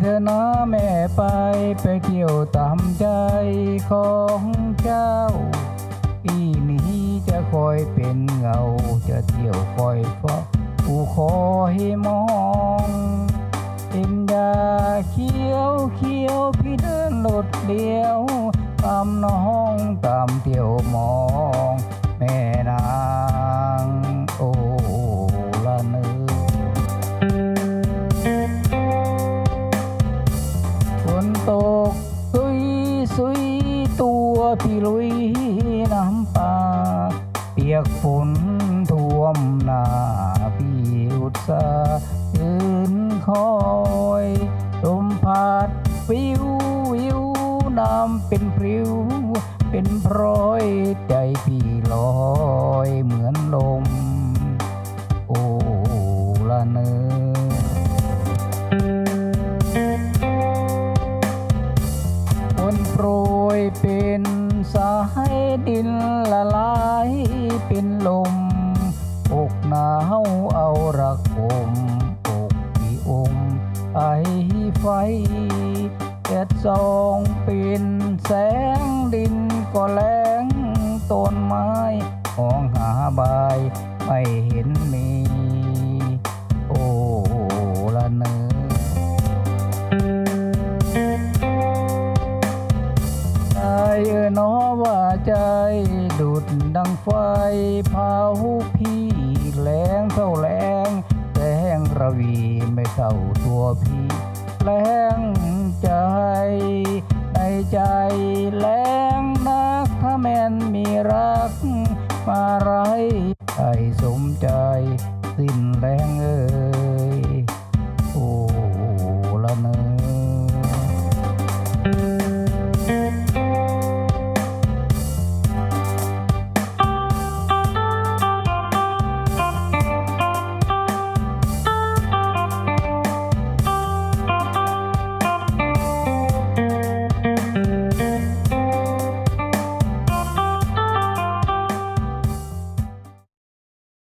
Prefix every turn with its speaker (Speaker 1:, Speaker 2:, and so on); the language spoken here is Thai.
Speaker 1: เธอะนะแม่ไปไปเที่ยวตามใจของเจ้า ปีนี้จะคอยเป็นเงา จะเที่ยวคอยเฝ้าผู้คอยมองเอ็นดาเขียวเขียวพี่เดินหลดเดียวตามน้องตามเที่ยวมอง แม่นา ซุยตัวพี่ลุยน้ำปลาเปียกฝนท่วมหน้าพี่อุตสาห์ยืนคอยลมพัดปิววิวน้ำเป็นพริ้ว เป็นพร้อยใจพี่ เป็นสายดินละลายเป็นลมอกหนาวเอารักมอกพี่อมไอไฟแดดส่องเป็นแสงดินก็แรงต้นไม้มองหาใบไม่เห็นมี นอว่าใจ ดุดดังไฟเผาพี่แรงเท่าแรงแรงระวีไม่เท่าตัวพี่แรงใจ ในใจแรงนักถ้าแม่นมีรักมาไรให้สมใจ สิ้นแรงเอ